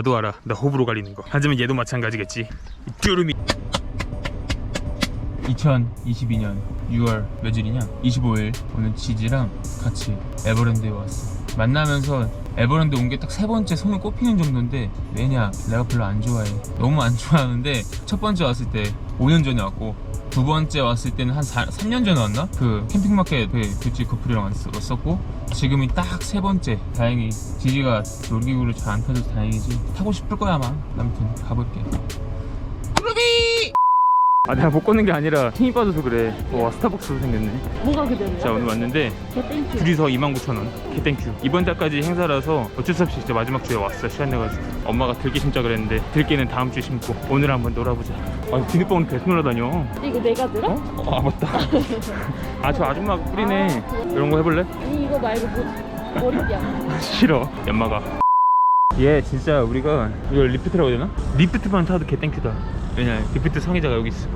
나도 알아. 나 호불호 갈리는 거. 하지만 얘도 마찬가지겠지. 이 쭈루미 2022년 6월 며칠이냐? 25일 오늘 지지랑 같이 에버랜드에 왔어. 만나면서 에버랜드 온 게 딱 세 번째 손에 꼽히는 정도인데 왜냐 내가 별로 안 좋아해. 너무 안 좋아하는데 첫 번째 왔을 때 5년 전에 왔고 두 번째 왔을 때는 한 4, 3년 전에 왔나? 그 캠핑마켓 그 뷰티 커플이랑 왔- 왔었고 지금이 딱 세 번째. 다행히 지지가 놀기구를 잘 안 타줘서 다행이지. 타고 싶을 거야 아마. 아무튼 가볼게 아 내가 못 걷는 게 아니라 힘이 빠져서 그래 와 스타벅스도 생겼네 뭐가 그대로야? 자 오늘 왔는데 땡큐. 둘이서 29,000원 개땡큐 이번 달까지 행사라서 어쩔 수 없이 진짜 마지막 주에 왔어 시간 내가지고 엄마가 들깨 심자 그랬는데 들깨는 다음 주에 심고 오늘 한번 놀아보자 아 비눗방울 계속 놀아다녀 이거 내가 들어? 어? 아 맞다 아 저 아줌마가 뿌리네 이런 거 해볼래? 아니 이거 말고 뭐 머리띠야. 싫어 연마가 얘 진짜 우리가 이걸 리프트라고 해야 되나? 리프트만 타도 개땡큐다 왜냐 리프트 성의자가 여기 있어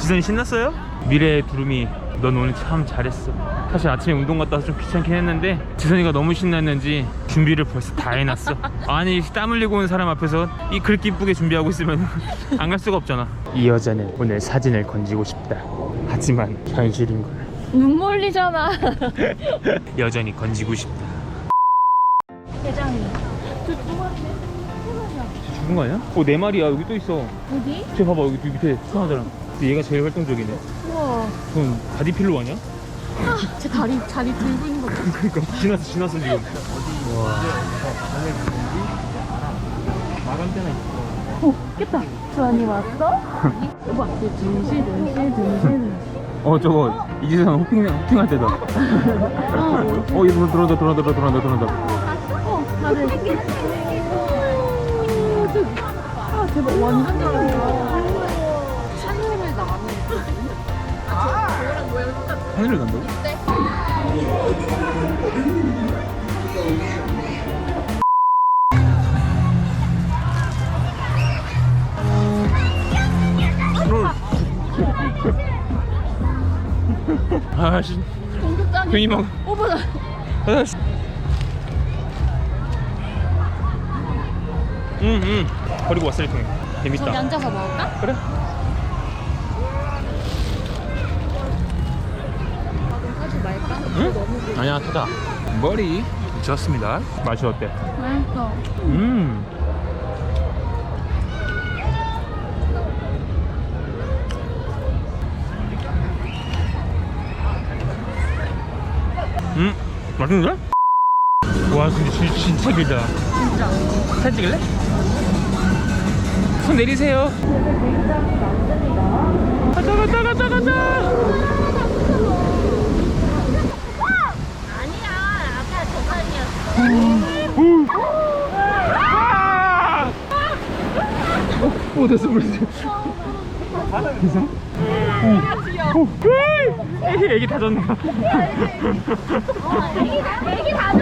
지선이 신났어요? 미래의 두루미 넌 오늘 참 잘했어 사실 아침에 운동 갔다 와서 좀 귀찮긴 했는데 지선이가 너무 신났는지 준비를 벌써 다 해놨어 아니 땀 흘리고 온 사람 앞에서 이 그렇게 이쁘게 준비하고 있으면 안 갈 수가 없잖아 이 여자는 오늘 사진을 건지고 싶다 하지만 현실인걸 눈물리잖아. 여전히 건지고 싶다 대장이. 저 누구한테? 죽은 거 아니야? 어, 네 마리야. 여기 또 있어. 어디? 쟤 봐봐. 여기 밑에 수상하잖아. 근데 얘가 제일 활동적이네. 우와. 그럼 바디 필로 아니야? 제 다리 다리 들고 있는 거 봐. 그러니까 지났어, 지났어 지금. 와. 오, 깼다. 주환이 왔어? 오빠, 든실, 든실, 든실. 어, 저거 이지선 호핑 호핑할 때다. 어, 어, 얘 들어온다, 들어온다, 들어온다, 들어온다. 어, 다들. 아, 대박. 완전 잘한다. 산후를 나는. 하늘을 간다고? 아씨, 공격장이. 괜히 막 오빠. 아 씨. 응, 응. 버리고 왔어 이렇게. 재밌다. 저기 앉아서 먹을까? 그래? 하지 말까? 응? 아니야 타자 머리 좋습니다 맛이 어때? 맛있어. 음 음, 맛있는데? 와 근데 진, 진짜 길다 진짜. 사진 찍을래? 손 내리세요 가자 가자 가자 가자 아니야. 아까 저 사람이었어. 오 됐어 벌써 이상? 오, 오, 애기 애기 다 졌네 애기, 다.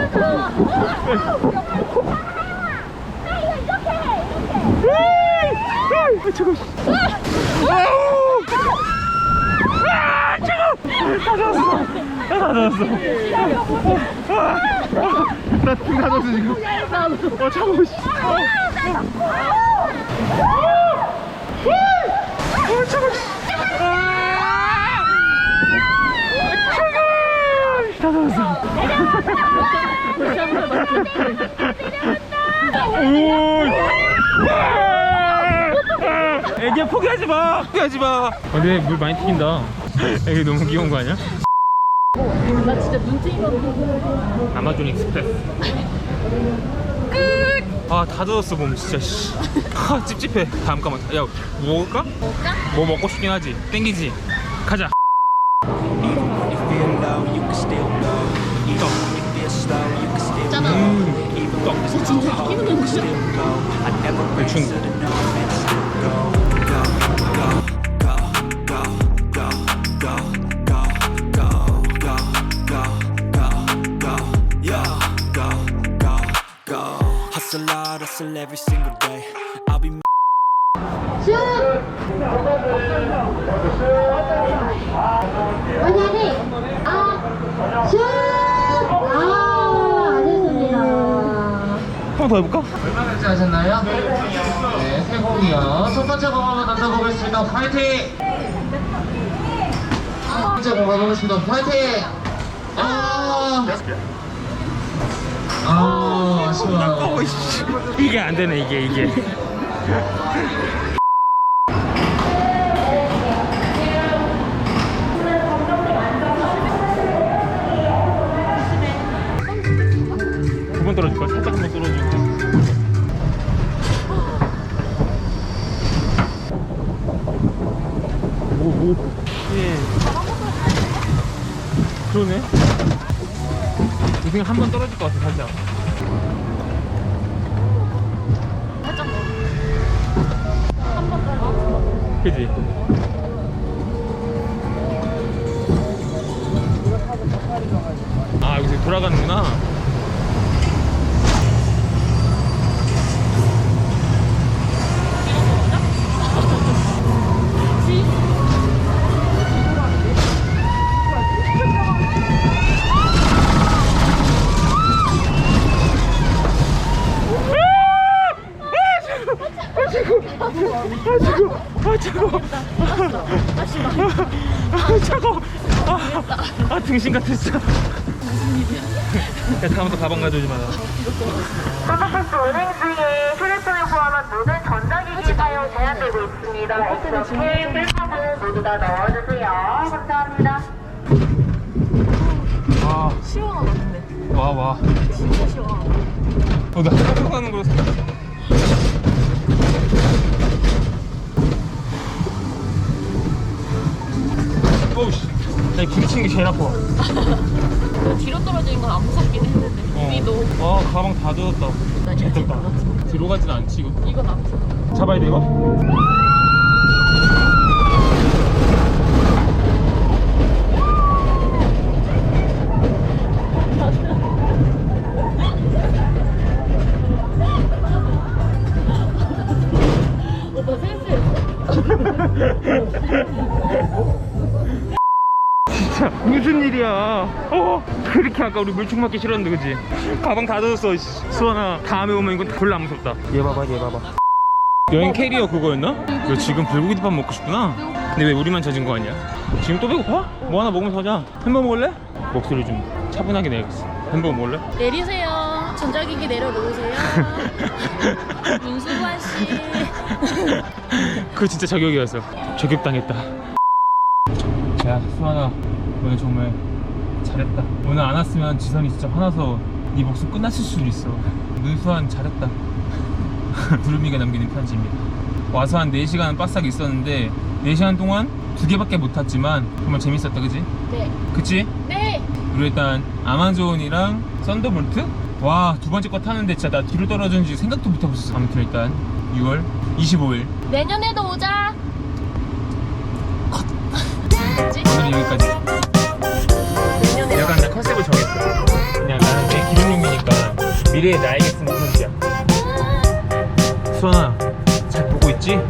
아 차가워 아우 아 차가워 다 졌어 다 졌어 나다 졌어 지금 어 차가워 씨 어, 어 차가워 씨 아! 차가워 다 졌어 오! 애기야 포기하지 마. 포기하지 마. 근데 물 많이 튀긴다. 애기 너무 귀여운 거 아니야? 나 진짜 눈팅이거든. 아마존 익스프레스. 아, 다 젖었어, 몸 진짜. 씨. 아, 찝찝해. 다음 까만. 야, 뭐 먹을까? 먹을까? 뭐 먹고 싶긴 하지. 땡기지. 가자. 있잖아. 음, 떡. 저 진짜 기분 너무 싫어. 대충. Hustle hard, hustle every single day. I'll be 만약에 아, 슛! 아, 알겠습니다. 번 더 해볼까? 얼마나 하셨나요? 네, 세공이요. 첫 번째 공 한번 던져보겠습니다. 파이팅! 첫 번째 공 가보겠습니다. 파이팅! 아, 아, 아쉬워요. 이게 안 되네 이게 이게 오오 예. 그러네. 이 생각 한번 떨어질 것 같아 살짝. 그지? 아 여기서 돌아가는구나 아 차가워 아 차가워 아, 아 등신 같아 진짜 야 다음부터 가방 가져오지 마라. 서커스 운행 중에 휴대폰을 포함한 모든 전자기기 사용 제한되고 있습니다. 엑스케이, 필터도 모두 다 넣어주세요. 감사합니다. 아. 시원하다 근데. 와와. 진짜 시원하다 어, 나 학교 가는 거 나이 부딪히는 게 제일 아파. 뒤로 떨어지는 건 안 무섭긴 했는데. 어. 위도. 아 가방 다 젖었다. 잘 떴다. 뒤로 가진 않지 이거? 이건 안 무서워 잡아야 돼 이거? 오빠 센스했어 무슨 일이야? 어? 그렇게 아까 우리 물총 맞기 싫었는데 그지? 가방 다 젖었어 씨. 수원아 다음에 오면 이건 별로 안 무섭다. 얘 봐봐 얘 봐봐. 여행 캐리어 그거였나? 너 지금 불고기덮밥 먹고 싶구나. 근데 왜 우리만 젖은 거 아니야? 지금 또 배고파? 뭐 하나 먹으면서 하자. 햄버거 먹을래? 목소리 좀 차분하게 내야겠어. 햄버거 먹을래? 내리세요. 전자기기 내려놓으세요. 윤수관 씨. 그거 진짜 저격이었어. 저격당했다. 자 수환아 오늘 정말 잘했다. 오늘 안 왔으면 지선이 진짜 화나서 네 목숨 끝났을 수도 있어. 문수환 잘했다. 두루미가 남기는 편지입니다. 와서 한 4시간 빠싹 있었는데 4시간 동안 두 개밖에 못 탔지만 정말 재밌었다 그지? 네. 그치? 네. 그리고 일단 아마존이랑 썬더볼트? 와 두 번째 거 타는데 진짜 나 뒤로 떨어졌는지 생각도 못 해봤었어. 아무튼 일단 6월 25일. 내년에도 오자. 오늘 여기까지 컨셉을 정했어 그냥 나는 내 기록용이니까 미래의 나에게 쓰는 편지야 수원아 잘 보고 있지?